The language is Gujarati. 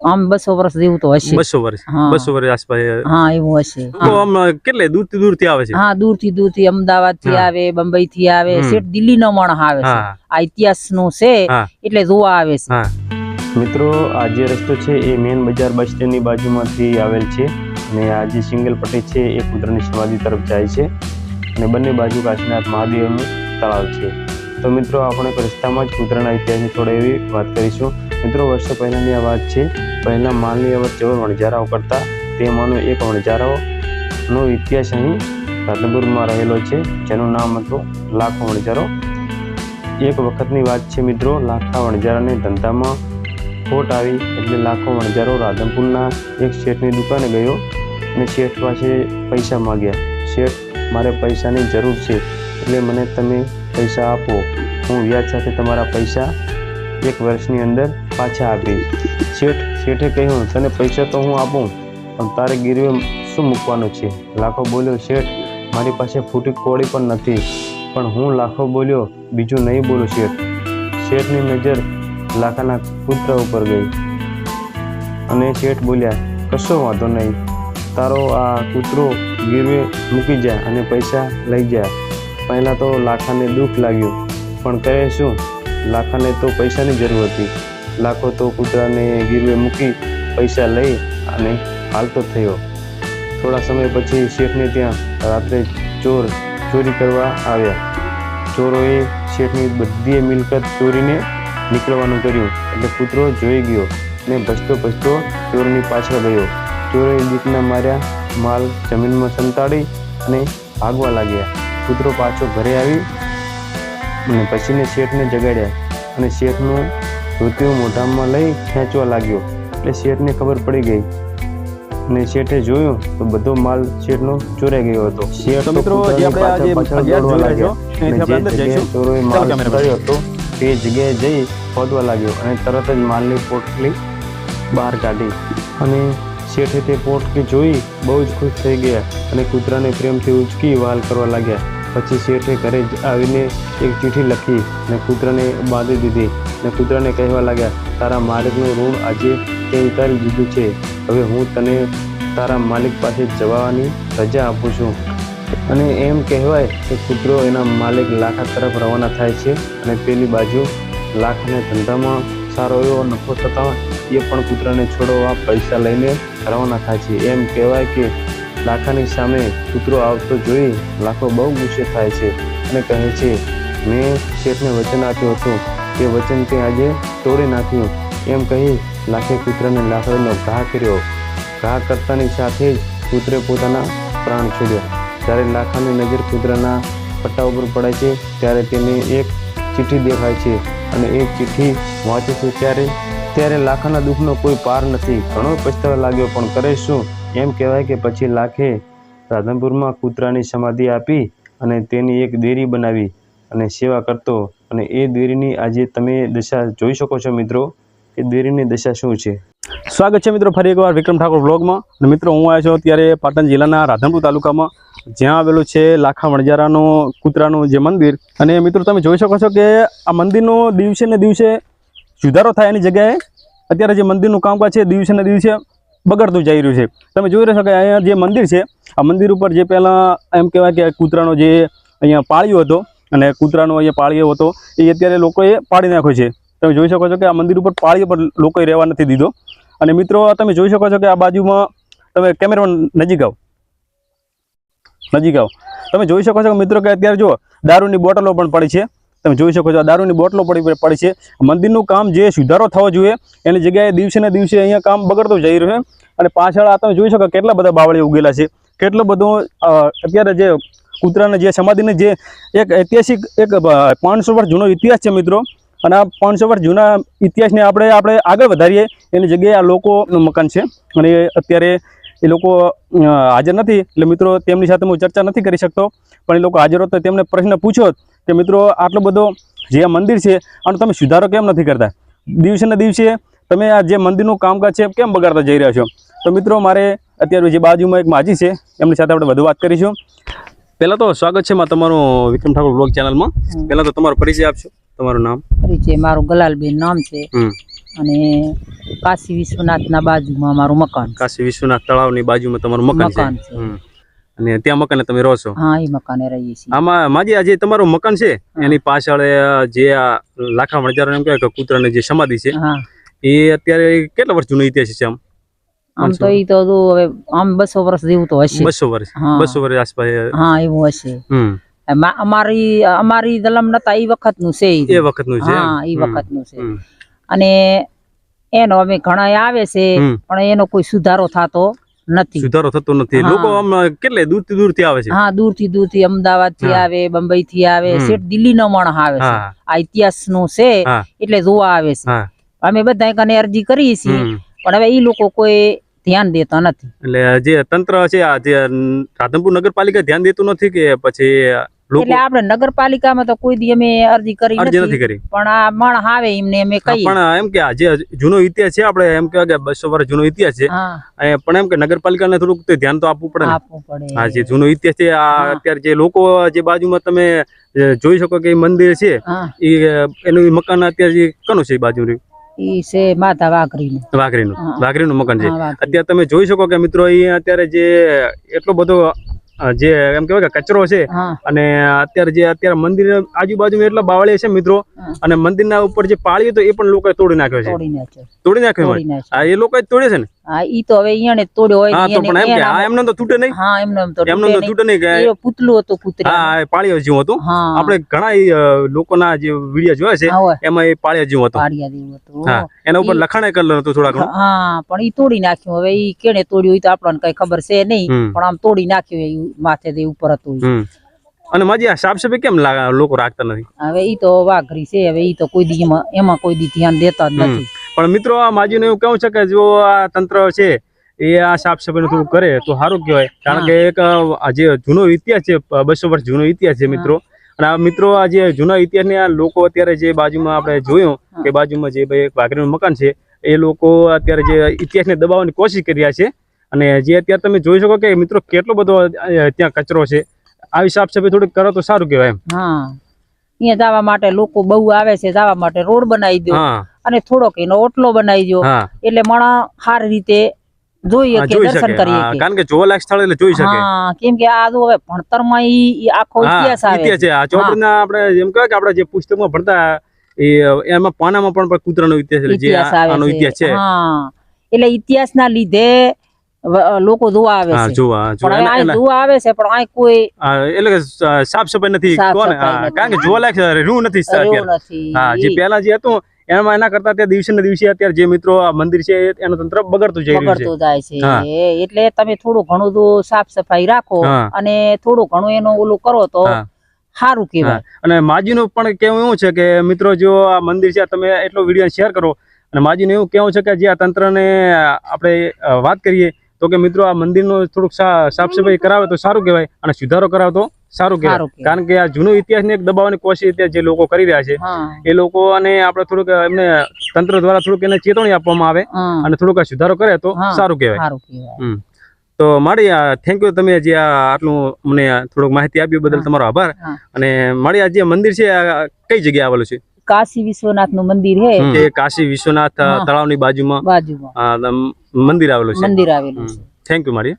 આમ બસો વર્ષ જેવું તો હશે. બસો વર્ષ હા. બસો વર્ષ આસપાસ હા એવું હશે. આમ કેટલે દૂરથી દૂરથી આવે છે? હા દૂરથી દૂરથી અમદાવાદથી આવે બંબઈ થી આવે શેઠ દિલ્હી નો માણસ આવે છે. આ ઇતિહાસનું છે એટલે જોવા આવે છે. મિત્રો આ જે રસ્તો છે એ મેન બજાર બસ સ્ટેન્ડની બાજુમાંથી આવેલ છે અને આ જે સિંગલ પટ્ટી છે એ કુદરતની સમાધિ તરફ જાય છે અને બંને બાજુ કાશીનાથ મહાદેવનું તળાવ છે. તો મિત્રો આપણે રસ્તામાં જ કુદરતના ઇતિહાસની થોડી એવી વાત કરીશું. મિત્રો, વર્ષો પહેલાંની આ વાત છે. પહેલાં માલની અવર જવર વણઝારાઓ કરતા તેમાંનો એક વણઝારાઓનો ઇતિહાસ અહીં રાધનપુરમાં રહેલો છે, જેનું નામ હતું લાખો વણઝારો. એક વખતની વાત છે મિત્રો, લાખા વણઝારાને ધંધામાં ખોટ આવી એટલે લાખો વણજારો રાધનપુરના એક શેઠની દુકાને ગયો અને શેઠ પાસે પૈસા માગ્યા. શેઠ, મારે પૈસાની જરૂર છે, એટલે મને તમે પૈસા આપો. હું વ્યાજ સાથે તમારા પૈસા એક વર્ષની અંદર પાછા આપી શેઠ, શેઠે કહ્યું, તને પૈસા તો હું આપું, પણ તારે ગીરવે શું મૂકવાનું છે? લાખો બોલ્યો, શેઠ, મારી પાસે ફૂટી કોળી પણ નથી, પણ હું લાખો બોલ્યો, બીજું નહીં બોલું, શેઠ. શેઠની નજર લાખાના પુત્ર ઉપર ગઈ. અને શેઠ બોલ્યા, કશો વાંધો નહીં. તારો આ કૂતરો ગીરવે મૂકી જા અને પૈસા લઈ જા. પહેલાં તો લાખાને દુઃખ લાગ્યું, પણ કહે શું? લાખાને તો પૈસાની જરૂર હતી. લાખો તો કૂતરાને ગીરવે મૂકી પૈસા લઈ અને હાલતો થયો. થોડા સમય પછી શેઠને ત્યાં રાત્રે ચોર ચોરી કરવા આવ્યા. ચોરોએ શેઠની બધી મિલકત ચોરીને નીકળવાનું કર્યું એટલે કૂતરો જોઈ ગયો ને ભસતો ભસતો ચોરની પાછળ ગયો. ચોરોએ દીકના માર્યા માલ જમીનમાં સંતાડી અને ભાગવા લાગ્યા. કૂતરો પાછો ઘરે આવી અને પછીને શેઠને જગાડ્યા અને શેઠનું ધોતિયું મોઢામાં લઈ ખેંચવા લાગ્યો. એટલે શેઠને ખબર પડી ગઈ અને શેઠે જોયું તો બધો માલ શેઠનો ચોરાઈ ગયો હતો. શેઠ મિત્રો, જે ચોરોએ માલ. કર્યો હતો તે જગ્યાએ જઈ ખોદવા લાગ્યો અને તરત જ માલની પોટલી બહાર કાઢી. અને શેઠે તે પોટલી જોઈ બહુ જ ખુશ થઈ ગયા અને કૂતરાને પ્રેમથી ઉચકી વાલ કરવા લાગ્યા. પછી શેઠે ઘરે આવીને એક ચિઠ્ઠી લખી અને કૂતરાને બાંધી દીધી ને કૂતરાને કહેવા લાગ્યા, તારા માલિકનું ઋણ આજે તે ઉતારી દીધું છે. હવે હું તને તારા માલિક પાસે જવાની રજા આપું છું. અને એમ કહેવાય કે કૂતરો એના માલિક લાખા તરફ રવાના થાય છે અને પેલી બાજુ લાખાને ધંધામાં સારો એવો નફો થતા એ પણ કૂતરાને છોડવા પૈસા લઈને રવાના થાય છે. એમ કહેવાય કે લાખાની સામે કૂતરો આવતો જોઈ લાખો બહુ ગુસ્સે થાય છે અને કહે છે, મેં શેઠને વચન આપ્યું હતું. તે વચન તે આજે તોડી નાખ્યું. એમ કહી લાખે કૂતરાને લાકડીનો ઘા કર્યો. ઘા કરતાની સાથે જ કૂતરે પોતાના પ્રાણ છોડ્યા. જ્યારે લાખાની નજર કૂતરાના પટ્ટા ઉપર પડે છે, ત્યારે તેને એક ચિઠ્ઠી દેખાય છે અને એ ચિઠ્ઠી વાંચે છે ત્યારે ત્યારે લાખાના દુઃખનો કોઈ પાર નથી. ઘણો પછતાવા લાગ્યો, પણ કરે શું? એમ કહેવાય કે પછી લાખે રાધનપુરમાં કૂતરાની સમાધિ આપી અને તેની એક દેરી બનાવી અને સેવા કરતો. અને એ દેરીની આજે તમે દશા જોઈ શકો છો મિત્રો કે દેરીની દશા શું છે. સ્વાગત છે મિત્રો ફરી એકવાર વિક્રમ ઠાકોર બ્લોગમાં. અને મિત્રો હું આવ્યો છું અત્યારે પાટણ જિલ્લાના રાધનપુર તાલુકામાં. જ્યાં આવેલું છે લાખા વણજારાનું કૂતરાનું જે મંદિર. અને મિત્રો તમે જોઈ શકો છો કે આ મંદિરનો દિવસે ને દિવસે સુધારો થાય એની જગ્યાએ. અત્યારે જે મંદિરનું કામકાજ છે દિવસે ને દિવસે બગડતું જઈ રહ્યું છે. તમે જોઈ રહ્યા કે અહીંયા જે મંદિર છે, આ મંદિર ઉપર જે પહેલાં એમ કહેવાય કે કૂતરાનો જે અહીંયા પાળ્યો હતો અને કૂતરાનો અહીંયા પાળ્યો હતો, એ અત્યારે લોકોએ પાડી નાખ્યો છે. તમે જોઈ શકો છો કે આ મંદિર ઉપર પાળીઓ પર લોકોએ રહેવા નથી દીધો. અને મિત્રો તમે જોઈ શકો છો કે આ બાજુમાં તમે કેમેરામાં નજીક આવો. નજીક આવો. તમે જોઈ શકો છો કે મિત્રો કે અત્યારે જો દારૂની બોટલો પણ પડી છે. તમે જોઈ શકો છો, આ દારૂની બોટલો પડી પડી છે. મંદિરનું કામ જે સુધારો થવો જોઈએ. એની જગ્યાએ દિવસે ને દિવસે અહીંયા કામ બગડતું જઈ રહ્યું અને પાછળ આ તમે જોઈ શકો કેટલા બધા બાવળી ઉગેલા છે. કેટલો બધો અત્યારે જે કૂતરાને જે સમાધિને જે એક ઐતિહાસિક એક પાંચસો વર્ષ જૂનો ઇતિહાસ છે મિત્રો. અને આ પાંચસો વર્ષ જૂના ઇતિહાસને આપણે આપણે આગળ વધારીએ. એની જગ્યાએ આ લોકોનું મકાન છે. અને અત્યારે એ લોકો હાજર નથી. એટલે મિત્રો તેમની સાથે હું ચર્ચા નથી કરી શકતો. પણ એ લોકો હાજર હોત તો તેમને પ્રશ્ન પૂછો કે મિત્રો આટલો બધો જે આ મંદિર છે આનો તમે સુધારો કેમ નથી કરતા? દિવસે ને દિવસે તમે આ જે મંદિરનું કામકાજ છે કેમ બગાડતા જઈ રહ્યા છો? તો મિત્રો મારે અત્યારે જે બાજુમાં એક માજી છે એમની સાથે આપણે વધુ વાત કરીશું. પહેલાં તો સ્વાગત છે તમારું વિક્રમ ઠાકોર બ્લોગ ચેનલમાં પહેલાં તો તમારો પરિચય આપશો તમારું નામ? પરિચય મારું ગલાલબેન નામ છે. અને કાશી વિશ્વનાથના બાજુમાં અમારું મકાન કાશી વિશ્વનાથ તળાવની બાજુમાં તમારું મકાન છે. અને ત્યાં મકાને તમે રહો છો? હા એ મકાને રહીએ છીએ. આમાં માજી આ જે તમારું મકાન છે એની પાછળ જે આ લાખા વણજારો એમ કહેવાય કે કૂતરાની જે સમાધિ છે હા. એ અત્યારે કેટલા વર્ષ જૂનો ઇતિહાસ છે આમ? આમ તો ઈ તો હવે આમ બસો વર્ષ જેવું તો હશે. બસો વર્ષ. બસો વર્ષ આસપાસ હા એવું હશે. હમ. અમારી અમારી દલમ નતા એ વખતનું છે. એ વખતનું છે હા એ. વખતનું છે. અને એનો અમે ઘણા આવે છે પણ એનો કોઈ સુધારો થતો નથી. સુધારો થતો નથી. લોકો આમ કેટલે દૂરથી આવે છે? હા દૂરથી દૂરથી અમદાવાદથી આવે બંબઈ થી આવે સેઠ શેઠ દિલ્હી નો માણસ આવે છે. આ ઇતિહાસનું છે એટલે જોવા આવે છે. અમે બધા કને અરજી કરીએ છીએ પણ હવે એ લોકો કોઈ ધ્યાન દેતા નથી. એટલે જે તંત્ર છે આ જે રાધનપુર નગરપાલિકા ધ્યાન દેતું નથી કે પછી એટલે આપણે નગરપાલિકામાં તો કોઈ દી અમે અરજી કરી નથી. કરી. પણ આ મણ આવે એમને અમે હા, કહીએ. પણ એમ કે આજે જૂનો ઇતિહાસ છે આપણે એમ કે બસો વર્ષ જૂનો ઇતિહાસ છે. પણ એમ કે નગરપાલિકાને થોડુંક તો ધ્યાન તો આપવું પડે આપવું પડે. હા જે જૂનો ઇતિહાસ છે આ અત્યારે જે લોકો જે બાજુમાં તમે જોઈ શકો કે મંદિર છે એ એનું મકાન અત્યારે કનું છે બાજુ રહ્યું છે માતા વાઘરીનું. વાઘરીનું. વાઘરીનું મકાન છે. અત્યારે તમે જોઈ શકો કે મિત્રો અહીંયા અત્યારે જે એટલો બધો જે એમ કહેવાય કે કચરો છે અને અત્યારે જે અત્યારે મંદિર આજુબાજુ એટલા બાવળિયા છે મિત્રો અને અને મંદિરના ઉપર જે પાળીઓ તો એ પણ લોકોએ તોડી નાખ્યો છે. તોડી નાખ્યો એ લોકોએ તોડે છે ને? હા ઈ તો હવે ઈયાને તોડ્યો હોય હા તો પણ એમ કે હા એમને તો તૂટે નહીં. હા એમને એમ તો એમને તો તૂટે નહીં કે એ પુતલું હતું કૂતરા હા એ પાળીઓ જેવું હતું. આપણે ઘણા લોકોના જે વીડિયો જોયા છે એમાં એ પાળિયા જેવું હતું. પાડિયા જેવું હતું. હા એના ઉપર લખાણે કરેલું હતું થોડા ઘણું. હા પણ ઈ તોડી નાખ્યું. હવે ઈ કેણે તોડ્યું? ઈ તો આપણને કઈ ખબર છે નહીં પણ આમ તોડી નાખ્યું એ માથે થી ઉપર હતું અને માજી સાફ સફાઈ કેમ લોકો રાખતા નથી? હવે ઈ તો વાઘરી છે. હવે ઈ તો કોઈ દી એમાં એમાં કોઈ દી ધ્યાન દેતા જ નથી. પણ મિત્રો, આ માજીને એવું કેવું છે કે જો આ તંત્ર છે, એ આ સાફ સફાઈ થોડું કરે તો સારું કહેવાય. કારણ કે એક જે જૂનો ઇતિહાસ છે બસો વર્ષ જૂનો ઇતિહાસ છે મિત્રો. અને આ મિત્રો, આ જે જૂના ઇતિહાસને આ લોકો અત્યારે જે બાજુમાં આપણે જોયું કે બાજુમાં જે ભાઈ વાઘરીનું મકાન છે, એ લોકો અત્યારે જે ઇતિહાસને દબાવવાની કોશિશ કરી રહ્યા છે. અને જે અત્યારે તમે જોઈ શકો કે મિત્રો, કેટલો બધો ત્યાં કચરો છે. આવી સાફ સફાઈ થોડીક કરો તો સારું કહેવાય એમ. અહીંયા જવા માટે લોકો બહુ આવે છે જવા માટે રોડ બનાવી દો અને થોડોક એનો ઓટલો બનાવી દો એટલે માણસ સારી રીતે જોઈએ કે દર્શન કરીએ કારણ કે જોવાલાયક સ્થળ એટલે જોઈ શકે. હા કેમ કે આ જો હવે ભણતરમાં ઈ આખો ઇતિહાસ આવે ઇતિહાસ છે. આ ચોપડીના આપણે એમ કહેવાય કે આપણે જે પુસ્તકમાં ભણતા એ એમાં પાનામાં પણ કૂતરાનો ઇતિહાસ જે આનો ઇતિહાસ છે. હા. એટલે ઇતિહાસના લીધે લોકો જોવા આવે છે. જોવા જોવા પણ અહીં જોવા આવે છે પણ અહીં કોઈ એટલે કે સાફ સફાઈ નથી કોને. કારણ કે જોવાલાયક લાયક રૂ નથી. હા જે પહેલા જે હતું એમાં એના કરતા તે દિવસે ને દિવસે અત્યારે જે મિત્રો આ મંદિર છે એનું તંત્ર બગડતું જઈ રહ્યું છે. બગડતું જાય છે. એટલે તમે થોડું ઘણું જો સાફ સફાઈ રાખો અને થોડું ઘણું એનો ઓલું કરો તો સારું કહેવાય. અને માજીનું પણ કેવું એવું છે કે મિત્રો જો આ મંદિર છે તમે એટલો વીડિયો શેર કરો. અને માજીનું એવું કેવું છે કે જે આ તંત્રને આપણે વાત કરીએ તો કે મિત્રો આ મંદિરનું થોડુંક સા- સાફ સફાઈ કરાવે તો સારું કહેવાય અને સુધારો કરાવે તો સારું કહેવાય. કારણ કે આ જૂનો ઇતિહાસને એક દબાવવાની કોશિશ અત્યારે જે લોકો કરી રહ્યા છે એ લોકો અને આપણે થોડુંક એમને તંત્ર દ્વારા થોડુંક એને ચેતવણી આપવામાં આવે અને થોડુંક આ સુધારો કરે તો સારું કહેવાય. તો મારી થેન્ક યુ તમે જે આટલું મને થોડુંક માહિતી આપી બદલ તમારો આભાર. અને મારી આ જે મંદિર છે આ કઈ જગ્યાએ આવેલું છે? કાશી વિશ્વનાથનું મંદિર હે. જે કાશી વિશ્વનાથ તળાવની તળાવની બાજુમાં બાજુમાં. મંદિર આવેલું છે. મંદિર આવેલું છે. થેન્ક યુ મારી.